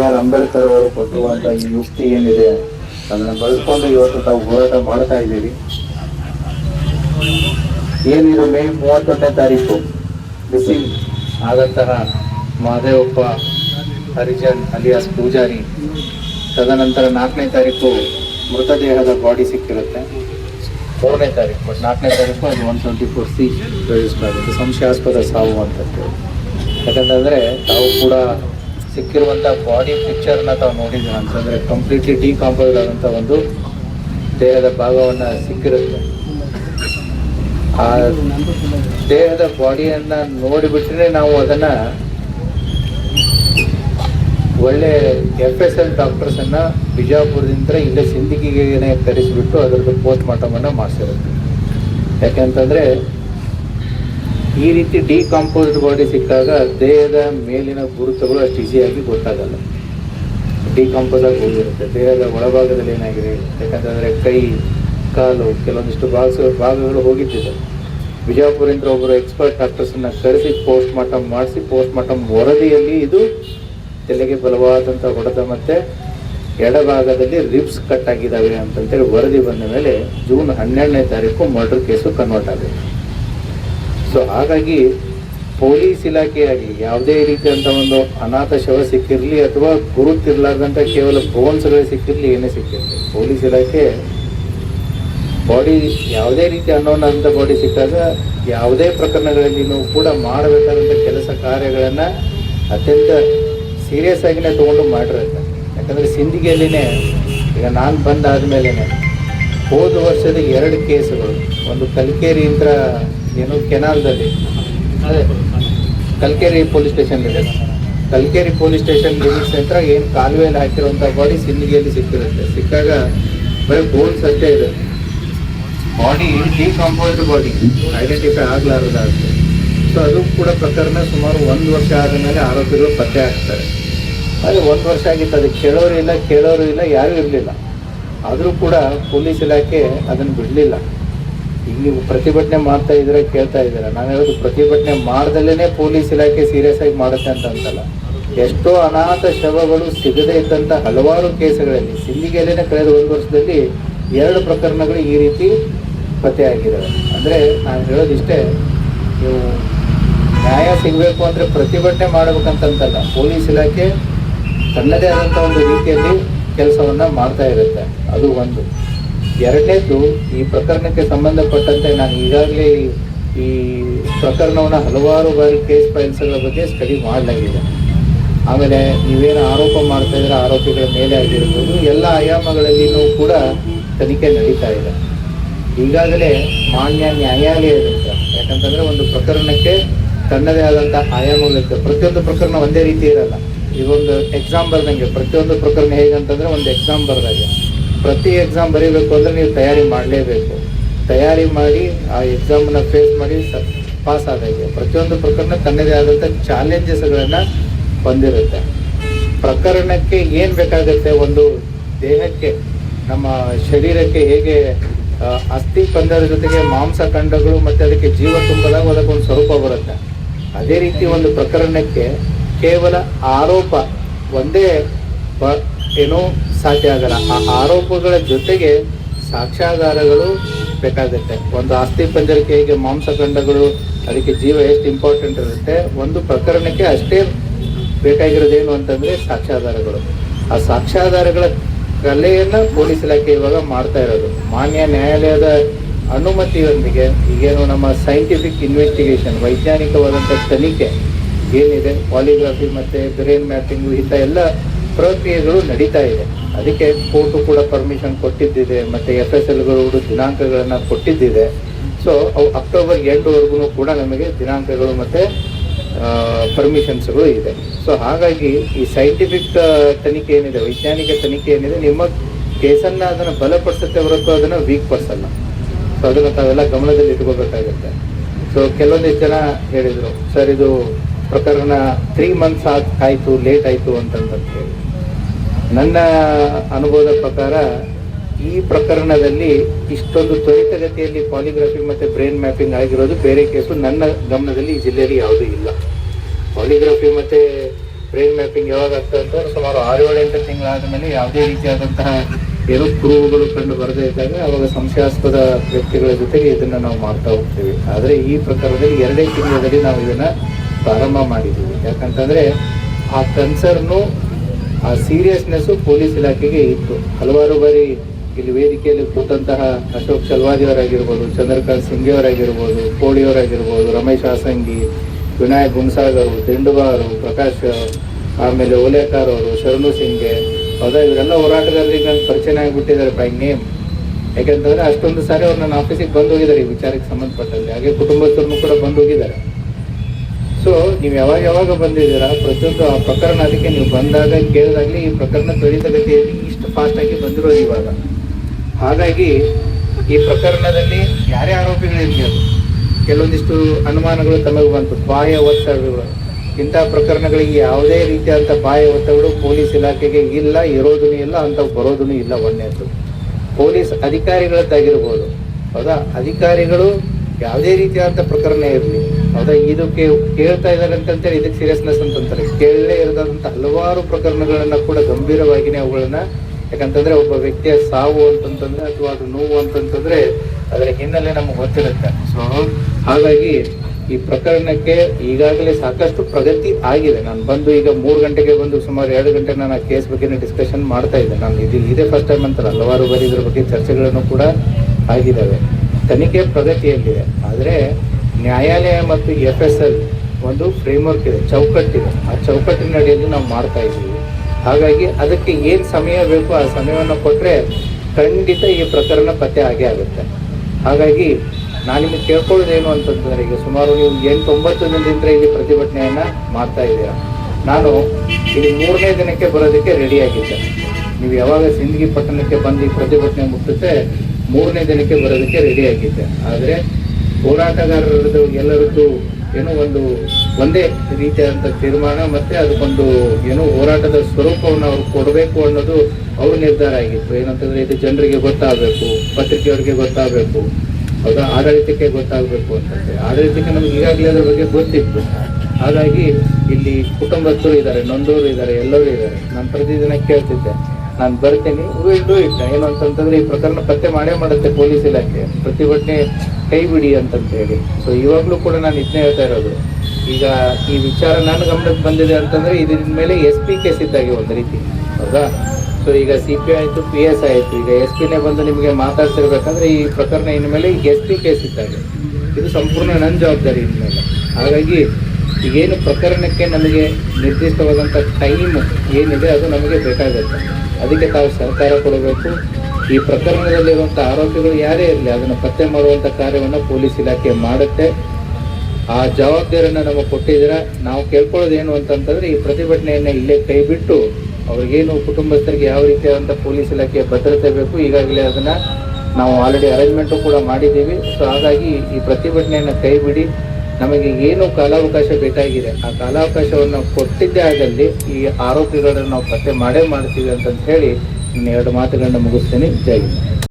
B R Ambedkar ಅವರು ಕೊಟ್ಟಿರುವಂತ ಈ ಯುಕ್ತಿ ಏನಿದೆ ಅದನ್ನ ಬಳಸ್ಕೊಂಡು ಇವತ್ತು ತಾವು ಹೋರಾಟ ಮಾಡ್ತಾ ಇದ್ದೀರಿ. ಏನಿದು ಮೇ ಮೂವತ್ತೊಂದನೇ ತಾರೀಕು? ಬಿಸಿ ಆದಂತಹ ಮಹದೇವಪ್ಪ ಹರಿಜನ್ ಅಲಿಯಾಸ್ ಪೂಜಾರಿ. ತದನಂತರ ನಾಲ್ಕನೇ ತಾರೀಕು ಮೃತದೇಹದ ಬಾಡಿ ಸಿಕ್ಕಿರುತ್ತೆ. ಮೂರನೇ ತಾರೀಕು ಬಟ್ ನಾಲ್ಕನೇ ತಾರೀಕು ಅದು one twenty four C register ಆಗುತ್ತೆ. ಸಂಶಯಾಸ್ಪದ ಸಾವು ಅಂತ ಯಾಕಂತಂದರೆ ತಾವು ಕೂಡ ಸಿಕ್ಕಿರುವಂಥ ಬಾಡಿ ಪಿಕ್ಚರ್ನ ತಾವು ನೋಡಿದ್ದೀರ ಅಂತಂದರೆ ಕಂಪ್ಲೀಟ್ಲಿ ಡಿಕಾಂಪೋಸ್ ಆದಂಥ ಒಂದು ದೇಹದ ಭಾಗವನ್ನು ಸಿಕ್ಕಿರುತ್ತೆ. ಆ ದೇಹದ ಬಾಡಿಯನ್ನ ನೋಡಿಬಿಟ್ರೆ ನಾವು ಅದನ್ನ ಒಳ್ಳೆ ಎಫ್ ಎಸ್ ಎಲ್ ಡಾಕ್ಟರ್ಸ್ ಅನ್ನ ಬಿಜಾಪುರದಿಂದ ಇಲ್ಲೇ ಸಿಂದಗಿಗೆ ಕರೆಸಿಬಿಟ್ಟು ಅದರದ್ದು ಪೋಸ್ಟ್ ಮಾರ್ಟಮ್ ಅನ್ನ ಮಾಡಿಸಿರುತ್ತೆ. ಯಾಕೆಂತಂದ್ರೆ ಈ ರೀತಿ ಡಿಕಾಂಪೋಸ್ಡ್ ಬಾಡಿ ಸಿಕ್ಕಾಗ ದೇಹದ ಮೇಲಿನ ಗುರುತುಗಳು ಅಷ್ಟು ಈಸಿಯಾಗಿ ಗೊತ್ತಾಗಲ್ಲ. ಡಿಕಾಂಪೋಸ್ ಆಗಿ ಹೋಗಿರುತ್ತೆ. ದೇಹದ ಒಳಭಾಗದಲ್ಲಿ ಏನಾಗಿದೆ? ಯಾಕಂತಂದರೆ ಕೈ, ಕಾಲು, ಕೆಲವೊಂದಿಷ್ಟು ಭಾಗ, ಭಾಗಗಳು ಹೋಗಿದ್ದಿದೆ. ಬಿಜಾಪುರಿಂದ ಒಬ್ಬರು ಎಕ್ಸ್ಪರ್ಟ್ ಡಾಕ್ಟರ್ಸನ್ನ ಕರೆಸಿ ಪೋಸ್ಟ್ ಮಾರ್ಟಮ್ ಮಾಡಿಸಿ ಪೋಸ್ಟ್ ಮಾರ್ಟಮ್ ವರದಿಯಲ್ಲಿ ಇದು ತಲೆಗೆ ಬಲವಾದಂಥ ಹೊಡೆದ ಮತ್ತೆ ಎಡಭಾಗದಲ್ಲಿ ರಿಬ್ಸ್ ಕಟ್ ಆಗಿದ್ದಾವೆ ಅಂತಂತೇಳಿ ವರದಿ ಬಂದ ಮೇಲೆ ಜೂನ್ ಹನ್ನೆರಡನೇ ತಾರೀಕು ಮರ್ಡರ್ ಕೇಸು ಕನ್ವರ್ಟ್ ಆಗಿದೆ ಸೊ ಹಾಗಾಗಿ ಪೊಲೀಸ್ ಇಲಾಖೆಯಾಗಿ ಯಾವುದೇ ರೀತಿಯಂತ ಒಂದು ಅನಾಥ ಶವ ಸಿಕ್ಕಿರಲಿ ಅಥವಾ ಗುರುತಿರ್ಲಾರ್ದಂಥ ಕೇವಲ ಬೋನ್ಸ್ಗಳೇ ಸಿಕ್ಕಿರಲಿ, ಏನೇ ಸಿಕ್ಕಿರಲಿ. ಪೊಲೀಸ್ ಇಲಾಖೆ ಬಾಡಿ ಯಾವುದೇ ರೀತಿ ಅನ್ನೋನ್ ಅಂತ ಬಾಡಿ ಸಿಕ್ಕಾಗ ಯಾವುದೇ ಪ್ರಕರಣಗಳಲ್ಲಿನೂ ಕೂಡ ಮಾಡಬೇಕಾದಂಥ ಕೆಲಸ ಕಾರ್ಯಗಳನ್ನು ಅತ್ಯಂತ ಸೀರಿಯಸ್ ಆಗಿನೇ ತೊಗೊಂಡು ಮಾಡಿರುತ್ತೆ ಯಾಕಂದರೆ ಸಿಂದಿಗೆಯಲ್ಲಿನೇ, ಈಗ ನಾನು ಬಂದಾದ್ಮೇಲೆ ಹೋದ ವರ್ಷದ ಎರಡು ಕೇಸುಗಳು, ಒಂದು ಕಲ್ಕೇರಿ ಏನು ಕೆನಾಲ್ದಲ್ಲಿ? ಅದೇ, ಕಲ್ಕೇರಿ ಪೊಲೀಸ್ ಸ್ಟೇಷನ್ ಇದೆ ಕಲ್ಕೇರಿ ಪೊಲೀಸ್ ಸ್ಟೇಷನ್ ಲಿಮಿಟ್ಸ್ ಹತ್ರ ಏನು ಕಾಲುವೆಯಲ್ಲಿ ಹಾಕಿರುವಂಥ ಬಾಡಿ ಸಿಂದಿಗೆಯಲ್ಲಿ ಸಿಕ್ಕಿರುತ್ತೆ. ಸಿಕ್ಕಾಗ ಬರೀ ಬೋನ್ಸ್ ಅಷ್ಟೇ ಇದೆ. ಬಾಡಿ ಡಿಕಾಂಪೋಸ್ಡ್ ಬಾಡಿ ಐಡೆಂಟಿಫೈ ಆಗ್ಲಾರದಾಗುತ್ತೆ. ಸೊ ಅದು ಕೂಡ ಪ್ರಕರಣ ಸುಮಾರು ಒಂದು ವರ್ಷ ಆದ ಮೇಲೆ ಆರೋಪಿಗಳು ಪತ್ತೆ ಆಗ್ತಾರೆ ಅದೇ ಒಂದು ವರ್ಷ ಆಗಿತ್ತು. ಅದು ಕೇಳೋರು ಇಲ್ಲ ಕೇಳೋರು ಇಲ್ಲ, ಯಾರೂ ಇರಲಿಲ್ಲ. ಆದರೂ ಕೂಡ ಪೊಲೀಸ್ ಇಲಾಖೆ ಅದನ್ನು ಬಿಡಲಿಲ್ಲ. ನೀವು ಪ್ರತಿಭಟನೆ ಮಾಡ್ತಾ ಇದ್ರೆ ಕೇಳ್ತಾ ಇದ್ದೀರಾ? ನಾನು ಹೇಳೋದು ಪ್ರತಿಭಟನೆ ಮಾಡ್ದಲ್ಲೇ ಪೊಲೀಸ್ ಇಲಾಖೆ ಸೀರಿಯಸ್ ಆಗಿ ಮಾಡುತ್ತೆ ಅಂತ ಅಂತಲ್ಲ. ಎಷ್ಟೋ ಅನಾಥ ಶವಗಳು ಸಿಗದೇ ಇದ್ದಂಥ ಹಲವಾರು ಕೇಸುಗಳಲ್ಲಿ ಸಿಂದಿಗೆಯಲ್ಲೇ ಕಳೆದ ಒಂದು ವರ್ಷದಲ್ಲಿ ಎರಡು ಪ್ರಕರಣಗಳು ಈ ರೀತಿ ಪತ್ತೆಯಾಗಿದ್ದಾವೆ ಅಂದರೆ ನಾನು ಹೇಳೋದಿಷ್ಟೇ ನೀವು ನ್ಯಾಯ ಸಿಗಬೇಕು ಅಂದರೆ ಪ್ರತಿಭಟನೆ ಮಾಡಬೇಕಂತಂತಲ್ಲ, ಪೊಲೀಸ್ ಇಲಾಖೆ ತನ್ನದೇ ಆದಂಥ ಒಂದು ರೀತಿಯಲ್ಲಿ ಕೆಲಸವನ್ನು ಮಾಡ್ತಾ ಇರುತ್ತೆ. ಅದು ಒಂದು. ಎರಡನೇದು, ಈ ಪ್ರಕರಣಕ್ಕೆ ಸಂಬಂಧಪಟ್ಟಂತೆ ನಾನು ಈಗಾಗಲೇ ಈ ಪ್ರಕರಣವನ್ನು ಹಲವಾರು ಬಾರಿ ಕೇಸ್ ಫೈಲ್ಸ್ಗಳ ಬಗ್ಗೆ ಸ್ಟಡಿ ಮಾಡಲಾಗಿದೆ. ಆಮೇಲೆ ನೀವೇನು ಆರೋಪ ಮಾಡ್ತಾ ಇದ್ರೆ ಆರೋಪಿಗಳ ಮೇಲೆ ಆಗಿರ್ಬೋದು, ಎಲ್ಲ ಆಯಾಮಗಳಲ್ಲಿನೂ ಕೂಡ ತನಿಖೆ ನಡೀತಾ ಇದೆ. ಈಗಾಗಲೇ ಮಾನ್ಯ ನ್ಯಾಯಾಲಯದಿಂದ, ಯಾಕಂತಂದರೆ ಒಂದು ಪ್ರಕರಣಕ್ಕೆ ತನ್ನದೇ ಆದಂಥ ಆಯಾಮಗಳಿರುತ್ತೆ ಪ್ರತಿಯೊಂದು ಪ್ರಕರಣ ಒಂದೇ ರೀತಿ ಇರಲ್ಲ. ಇದೊಂದು ಎಕ್ಸಾಮ್ ಬರ್ದಂಗೆ, ಪ್ರತಿಯೊಂದು ಪ್ರಕರಣ ಹೇಗಂತಂದ್ರೆ ಒಂದು ಎಕ್ಸಾಮ್ ಬರ್ದಾಗೆ. ಪ್ರತಿ ಎಕ್ಸಾಮ್ ಬರೀಬೇಕು ಅಂದ್ರೆ ನೀವು ತಯಾರಿ ಮಾಡಲೇಬೇಕು. ತಯಾರಿ ಮಾಡಿ, ಆ ಎಕ್ಸಾಮನ್ನ ಫೇಸ್ ಮಾಡಿ ಪಾಸ್ ಆದಾಗೆ. ಪ್ರತಿಯೊಂದು ಪ್ರಕರಣ ತನ್ನದೇ ಆದಂಥ ಚಾಲೆಂಜಸ್ಗಳನ್ನು ಹೊಂದಿರುತ್ತೆ ಪ್ರಕರಣಕ್ಕೆ ಏನು ಬೇಕಾಗುತ್ತೆ? ಒಂದು ದೇಹಕ್ಕೆ, ನಮ್ಮ ಶರೀರಕ್ಕೆ ಹೇಗೆ ಅಸ್ಥಿ ಪಂದರ ಜೊತೆಗೆ ಮಾಂಸ ಖಂಡಗಳು ಮತ್ತೆ ಅದಕ್ಕೆ ಜೀವ ತುಂಬದಾಗ ಅದಕ್ಕೊಂದು ಸ್ವರೂಪ ಬರುತ್ತೆ. ಅದೇ ರೀತಿ ಒಂದು ಪ್ರಕರಣಕ್ಕೆ ಕೇವಲ ಆರೋಪ, ಒಂದೇ ಏನೋ ಸಾಧ್ಯ ಆಗಲ್ಲ. ಆ ಆರೋಪಗಳ ಜೊತೆಗೆ ಸಾಕ್ಷ್ಯಾಧಾರಗಳು ಬೇಕಾಗುತ್ತೆ. ಒಂದು ಆಸ್ತಿ ಪಂಜರಕ್ಕೆ ಹೇಗೆ ಮಾಂಸಖಂಡಗಳು ಅದಕ್ಕೆ ಜೀವ ಎಷ್ಟು ಇಂಪಾರ್ಟೆಂಟ್ ಇರುತ್ತೆ, ಒಂದು ಪ್ರಕರಣಕ್ಕೆ ಅಷ್ಟೇ ಬೇಕಾಗಿರೋದೇನು ಅಂತಂದ್ರೆ ಸಾಕ್ಷ್ಯಾಧಾರಗಳು. ಆ ಸಾಕ್ಷ್ಯಾಧಾರಗಳ ಕಲೆಯನ್ನ ಪೊಲೀಸ್ ಇಲಾಖೆ ಇವಾಗ ಮಾಡ್ತಾ ಇರೋದು. ಮಾನ್ಯ ನ್ಯಾಯಾಲಯದ ಅನುಮತಿಯೊಂದಿಗೆ ಈಗೇನು ನಮ್ಮ ಸೈಂಟಿಫಿಕ್ ಇನ್ವೆಸ್ಟಿಗೇಷನ್ ವೈಜ್ಞಾನಿಕವಾದಂಥ ತನಿಖೆ ಏನಿದೆ? ಪಾಲಿಗ್ರಫಿ ಮತ್ತೆ ಬ್ರೈನ್ ಮ್ಯಾಪಿಂಗು ಇಂಥ ಎಲ್ಲ ಪ್ರಕ್ರಿಯೆಗಳು ನಡೀತಾ ಇದೆ. ಅದಕ್ಕೆ ಕೋರ್ಟು ಕೂಡ ಪರ್ಮಿಷನ್ ಕೊಟ್ಟಿದ್ದಿದೆ, ಮತ್ತೆ ಎಫ್ ಎಸ್ ಎಲ್ಗಳು ದಿನಾಂಕಗಳನ್ನು ಕೊಟ್ಟಿದ್ದಿದೆ. ಸೊ ಅವು ಅಕ್ಟೋಬರ್ ಎಂಟುವರೆಗೂ ಕೂಡ ನಮಗೆ ದಿನಾಂಕಗಳು ಮತ್ತೆ ಪರ್ಮಿಷನ್ಸ್ಗಳು ಇದೆ. ಸೊ ಹಾಗಾಗಿ ಈ ಸೈಂಟಿಫಿಕ್ ತನಿಖೆ ಏನಿದೆ, ವೈಜ್ಞಾನಿಕ ತನಿಖೆ ಏನಿದೆ, ನಿಮ್ಮ ಕೇಸನ್ನ ಅದನ್ನು ಬಲಪಡಿಸುತ್ತೆ ಹೊರತು ಅದನ್ನು ವೀಕ್ ಪಡಿಸಲ್ಲ ಸೊ ಅದನ್ನು ತಾವೆಲ್ಲ ಗಮನದಲ್ಲಿ ಇಟ್ಕೋಬೇಕಾಗುತ್ತೆ ಸೊ ಕೆಲವೊಂದಿಷ್ಟು ಜನ ಹೇಳಿದರು, ಸರ್, ಇದು ಪ್ರಕರಣ ತ್ರೀ ಮಂತ್ಸ್ ಆಯ್ತು ಲೇಟ್ ಆಯಿತು ಹೇಳಿ ನನ್ನ ಅನುಭವದ ಪ್ರಕಾರ ಈ ಪ್ರಕರಣದಲ್ಲಿ ಇಷ್ಟೊಂದು ತ್ವರಿತಗತಿಯಲ್ಲಿ ಪಾಲಿಗ್ರಫಿ ಮತ್ತು ಬ್ರೈನ್ ಮ್ಯಾಪಿಂಗ್ ಆಗಿರೋದು ಬೇರೆ ಕೇಸು. ನನ್ನ ಗಮನದಲ್ಲಿ ಈ ಜಿಲ್ಲೆಯಲ್ಲಿ ಯಾವುದೂ ಇಲ್ಲ. ಪಾಲಿಗ್ರಫಿ ಮತ್ತು ಬ್ರೈನ್ ಮ್ಯಾಪಿಂಗ್ ಯಾವಾಗ ಆಗ್ತದೆ ಅಂತಂದ್ರೆ ಸುಮಾರು ಆರು ಏಳು ಎಂಟು ತಿಂಗಳಾದ ಮೇಲೆ ಯಾವುದೇ ರೀತಿಯಾದಂತಹ ಏನು ಪ್ರೂವ್ಗಳು ಕಂಡು ಬರದೇ ಇದ್ದಾಗ ಅವಾಗ ಸಂಶಯಾಸ್ಪದ ವ್ಯಕ್ತಿಗಳ ಜೊತೆಗೆ ಇದನ್ನು ನಾವು ಮಾಡ್ತಾ ಹೋಗ್ತೀವಿ. ಆದರೆ ಈ ಪ್ರಕರಣದಲ್ಲಿ ಎರಡೇ ತಿಂಗಳಲ್ಲಿ ನಾವು ಇದನ್ನ ಪ್ರಾರಂಭ ಮಾಡಿದ್ದೀವಿ. ಯಾಕಂತಂದ್ರೆ ಆ ಕನ್ಸರ್ನು ಆ ಸೀರಿಯಸ್ನೆಸ್ ಪೊಲೀಸ್ ಇಲಾಖೆಗೆ ಇತ್ತು. ಹಲವಾರು ಬಾರಿ ಇಲ್ಲಿ ವೇದಿಕೆಯಲ್ಲಿ ಕೂತಂತಹ ಅಶೋಕ್ ಚಲ್ವಾದಿಯವರಾಗಿರ್ಬೋದು ಚಂದ್ರಕಾಂತ್ ಸಿಂಗೆಯವರಾಗಿರ್ಬೋದು ಕೋಳಿಯವರಾಗಿರ್ಬೋದು ರಮೇಶ್ ಹಾಸಂಗಿ, ವಿನಾಯಕ್ ಗುಣಸಾಗರು ದಿಂಡುಬಾರು ಪ್ರಕಾಶ್, ಆಮೇಲೆ ಓಲೇಕಾರ್ ಅವರು, ಶರಣು ಸಿಂಗೆ ಹೌದಾ? ಇವರೆಲ್ಲ ಹೋರಾಟಗಾರರಿಗೆ ನಾನು ಪರಿಚಯ ಆಗಿಬಿಟ್ಟಿದ್ದಾರೆ ಬೈ ನೇಮ್ ಯಾಕೆಂತಂದ್ರೆ ಅಷ್ಟೊಂದು ಸಾರಿ ಅವ್ರು ನನ್ನ ಆಫೀಸಿಗೆ ಬಂದು ಹೋಗಿದ್ದಾರೆ, ಈ ವಿಚಾರಕ್ಕೆ ಸಂಬಂಧಪಟ್ಟಂತೆ. ಹಾಗೆ ಕುಟುಂಬಸ್ಥರನ್ನು ಕೂಡ ಬಂದು ಹೋಗಿದ್ದಾರೆ. ಸೊ ನೀವು ಯಾವಾಗ ಯಾವಾಗ ಬಂದಿದ್ದೀರಾ? ಪ್ರತಿಯೊಂದು ಆ ಪ್ರಕರಣ ಅದಕ್ಕೆ ನೀವು ಬಂದಾಗ ಕೇಳಿದಾಗಲಿ ಈ ಪ್ರಕರಣ ತ್ವರಿತಗತಿಯಲ್ಲಿ ಇಷ್ಟು ಫಾಸ್ಟ್ ಆಗಿ ಬಂದಿರೋದು ಇವಾಗ. ಹಾಗಾಗಿ ಈ ಪ್ರಕರಣದಲ್ಲಿ ಯಾರೇ ಆರೋಪಿಗಳು ಅದು. ಕೆಲವೊಂದಿಷ್ಟು ಅನುಮಾನಗಳು ತಮಗೆ ಬಂತು. ಬಾಹ್ಯ ಒತ್ತಡಗಳು. ಇಂಥ ಪ್ರಕರಣಗಳಿಗೆ ಯಾವುದೇ ರೀತಿಯಾದಂಥ ಬಾಹ್ಯ ಒತ್ತಡಗಳು ಪೊಲೀಸ್ ಇಲಾಖೆಗೆ ಇಲ್ಲ ಇರೋದೂ ಇಲ್ಲ ಅಂತ ಬರೋದೂ ಇಲ್ಲ ಒಂದೇದು ಪೊಲೀಸ್ ಅಧಿಕಾರಿಗಳದ್ದಾಗಿರ್ಬೋದು. ಹೌದಾ? ಅಧಿಕಾರಿಗಳು ಯಾವುದೇ ರೀತಿಯಾದಂಥ ಪ್ರಕರಣ ಇರಲಿ. ಹೌದಾ? ಇದಕ್ಕೆ ಕೇಳ್ತಾ ಇದ್ದಾರೆ ಅಂತಂತೇಳಿ ಇದಕ್ಕೆ ಸೀರಿಯಸ್ನೆಸ್ ಅಂತಂತಾರೆ. ಕೇಳಲೇ ಇರದಂತ ಹಲವಾರು ಪ್ರಕರಣಗಳನ್ನ ಕೂಡ ಗಂಭೀರವಾಗಿನೇ ಅವುಗಳನ್ನ, ಯಾಕಂತಂದ್ರೆ ಒಬ್ಬ ವ್ಯಕ್ತಿಯ ಸಾವು ಅಂತಂತಂದ್ರೆ ಅಥವಾ ಅದು ನೋವು ಅಂತಂತಂದ್ರೆ ಅದರ ಹಿನ್ನೆಲೆ ನಮ್ಗೆ ಗೊತ್ತಿರುತ್ತೆ. ಸೊ ಹಾಗಾಗಿ ಈ ಪ್ರಕರಣಕ್ಕೆ ಈಗಾಗಲೇ ಸಾಕಷ್ಟು ಪ್ರಗತಿ ಆಗಿದೆ. ನಾನು ಬಂದು ಈಗ ಮೂರು ಗಂಟೆಗೆ ಬಂದು ಸುಮಾರು ಎರಡು ಗಂಟೆ ನಾನು ಆ ಕೇಸ್ ಬಗ್ಗೆ ಡಿಸ್ಕಷನ್ ಮಾಡ್ತಾ ಇದ್ದೆ. ನಾನು ಇದು ಇದೇ ಫಸ್ಟ್ ಟೈಮ್ ಅಂತ ಹಲವಾರು ಬಾರಿ ಇದ್ರ ಬಗ್ಗೆ ಚರ್ಚೆಗಳನ್ನು ಕೂಡ ಆಗಿದ್ದಾವೆ. ತನಿಖೆ ಪ್ರಗತಿಯಲ್ಲಿದೆ. ಆದರೆ ನ್ಯಾಯಾಲಯ ಮತ್ತು ಎಫ್ ಎಸ್ ಎಲ್ ಒಂದು ಫ್ರೇಮ್ವರ್ಕ್ ಇದೆ. ಚೌಕಟ್ಟಿದೆ ಆ ಚೌಕಟ್ಟಿನ ಅಡಿಯಲ್ಲಿ ನಾವು ಮಾಡ್ತಾ ಇದ್ದೀವಿ. ಹಾಗಾಗಿ ಅದಕ್ಕೆ ಏನು ಸಮಯ ಬೇಕು ಆ ಸಮಯವನ್ನು ಕೊಟ್ಟರೆ ಖಂಡಿತ ಈ ಪ್ರಕರಣ ಪತ್ತೆ ಆಗೇ ಆಗುತ್ತೆ. ಹಾಗಾಗಿ ನಾನು ನಿಮಗೆ ಕೇಳ್ಕೊಳ್ಳೋದೇನು ಅಂತಂದ್ರೆ, ಈಗ ಸುಮಾರು ನೀವು ಎಂಟು ಒಂಬತ್ತು ದಿನದಿಂದ ಇಲ್ಲಿ ಪ್ರತಿಭಟನೆಯನ್ನು ಮಾಡ್ತಾ ಇದ್ದೀರಾ. ನಾನು ಇಲ್ಲಿ ಮೂರನೇ ದಿನಕ್ಕೆ ಬರೋದಕ್ಕೆ ರೆಡಿಯಾಗಿದ್ದೆ ನೀವು ಯಾವಾಗ ಸಿಂದಗಿ ಪಟ್ಟಣಕ್ಕೆ ಬಂದು ಪ್ರತಿಭಟನೆ ಮುಟ್ಟುತ್ತೆ, ಮೂರನೇ ದಿನಕ್ಕೆ ಬರೋದಕ್ಕೆ ರೆಡಿಯಾಗಿದ್ದೆ ಆದರೆ ಹೋರಾಟಗಾರರದ್ದು ಎಲ್ಲರದ್ದು ಏನೋ ಒಂದು ಒಂದೇ ರೀತಿಯಾದಂಥ ತೀರ್ಮಾನ, ಮತ್ತೆ ಅದಕ್ಕೊಂದು ಏನೋ ಹೋರಾಟದ ಸ್ವರೂಪವನ್ನು ಅವ್ರು ಕೊಡಬೇಕು ಅನ್ನೋದು ಅವ್ರ ನಿರ್ಧಾರ ಆಗಿತ್ತು. ಏನಂತಂದ್ರೆ ಇದು ಜನರಿಗೆ ಗೊತ್ತಾಗಬೇಕು, ಪತ್ರಿಕೆಯವರಿಗೆ ಗೊತ್ತಾಗಬೇಕು, ಹೌದಾ? ಆಡಳಿತಕ್ಕೆ ಗೊತ್ತಾಗಬೇಕು ಅಂತಂದ್ರೆ. ಆಡಳಿತಕ್ಕೆ ನಮ್ಗೆ ಈಗಾಗಲೇ ಅದ್ರ ಬಗ್ಗೆ ಗೊತ್ತಿತ್ತು. ಹಾಗಾಗಿ ಇಲ್ಲಿ ಕುಟುಂಬಸ್ಥರು ಇದ್ದಾರೆ, ನೊಂದವರು ಇದ್ದಾರೆ, ಎಲ್ಲರೂ ಇದ್ದಾರೆ. ನಾನು ಪ್ರತಿದಿನ ಕೇಳ್ತಿದ್ದೆ. ನಾನು ಬರ್ತೇನೆ. ವಿಲ್ ಡೂ ಇಟ್ ಏನು ಅಂತಂತಂದ್ರೆ ಈ ಪ್ರಕರಣ ಪತ್ತೆ ಮಾಡೇ ಮಾಡುತ್ತೆ ಪೊಲೀಸ್ ಇಲಾಖೆ. ಪ್ರತಿಭಟನೆ ಕೈ ಬಿಡಿ ಅಂತಂತ ಹೇಳಿ. ಸೊ ಇವಾಗಲೂ ಕೂಡ ನಾನು ಇದನ್ನೇ ಹೇಳ್ತಾ ಇರೋದು. ಈಗ ಈ ವಿಚಾರ ನನ್ನ ಗಮನಕ್ಕೆ ಬಂದಿದೆ ಅಂತಂದ್ರೆ ಇದ್ರ ಮೇಲೆ ಎಸ್ ಪಿ ಕೇಸ್ ಇದ್ದಾಗೆ ಒಂದು ರೀತಿ. ಹೌದಾ? ಸೊ ಈಗ ಸಿ ಪಿ ಆಯಿತು, ಪಿ ಎಸ್ ಆಯಿತು. ಈಗ ಎಸ್ ಪಿನೇ ಬಂದು ನಿಮಗೆ ಮಾತಾಡ್ತಿರ್ಬೇಕಂದ್ರೆ ಈ ಪ್ರಕರಣ ಇನ್ಮೇಲೆ ಎಸ್ ಪಿ ಕೇಸ್ ಇದ್ದಾಗೆ. ಇದು ಸಂಪೂರ್ಣ ನನ್ನ ಜವಾಬ್ದಾರಿ ಇನ್ಮೇಲೆ. ಹಾಗಾಗಿ ಈಗೇನು ಪ್ರಕರಣಕ್ಕೆ ನಮಗೆ ನಿರ್ದಿಷ್ಟವಾದಂಥ ಟೈಮ್ ಏನಿದೆ ಅದು ನಮಗೆ ಬೇಕಾಗುತ್ತೆ. ಅದಕ್ಕೆ ತಾವು ಸಹಕಾರ ಕೊಡಬೇಕು. ಈ ಪ್ರಕರಣದಲ್ಲಿರುವಂಥ ಆರೋಪಿಗಳು ಯಾರೇ ಇರಲಿ, ಅದನ್ನು ಪತ್ತೆ ಮಾಡುವಂಥ ಕಾರ್ಯವನ್ನು ಪೊಲೀಸ್ ಇಲಾಖೆ ಮಾಡುತ್ತೆ. ಆ ಜವಾಬ್ದಾರಿಯನ್ನು ನಮಗೆ ಕೊಟ್ಟಿದ್ದೀರಾ? ನಾವು ಕೇಳ್ಕೊಳ್ಳೋದು ಏನು ಅಂತಂತಂದರೆ, ಈ ಪ್ರತಿಭಟನೆಯನ್ನು ಇಲ್ಲೇ ಕೈ ಬಿಟ್ಟು ಅವ್ರಿಗೇನು ಕುಟುಂಬಸ್ಥರಿಗೆ ಯಾವ ರೀತಿಯಾದಂಥ ಪೊಲೀಸ್ ಇಲಾಖೆಯ ಭದ್ರತೆ ಬೇಕು, ಈಗಾಗಲೇ ಅದನ್ನು ನಾವು ಆಲ್ರೆಡಿ ಅರೇಂಜ್ಮೆಂಟು ಕೂಡ ಮಾಡಿದ್ದೀವಿ. ಸೊ ಹಾಗಾಗಿ ಈ ಪ್ರತಿಭಟನೆಯನ್ನು ಕೈ ಬಿಡಿ ನಮಗೆ ಏನು ಕಾಲಾವಕಾಶ ಬೇಕಾಗಿದೆ, ಆ ಕಾಲಾವಕಾಶವನ್ನು ಕೊಟ್ಟಿದ್ದೇ ಆದಲ್ಲಿ ಈ ಆರೋಪಿಗಳನ್ನು ನಾವು ಪತ್ತೆ ಮಾಡೇ ಮಾಡ್ತೀವಿ ಅಂತಂತ ಹೇಳಿ ಎರಡು ಮಾತುಗಳನ್ನ ಮುಗಿಸ್ತೀನಿ ಜೈ.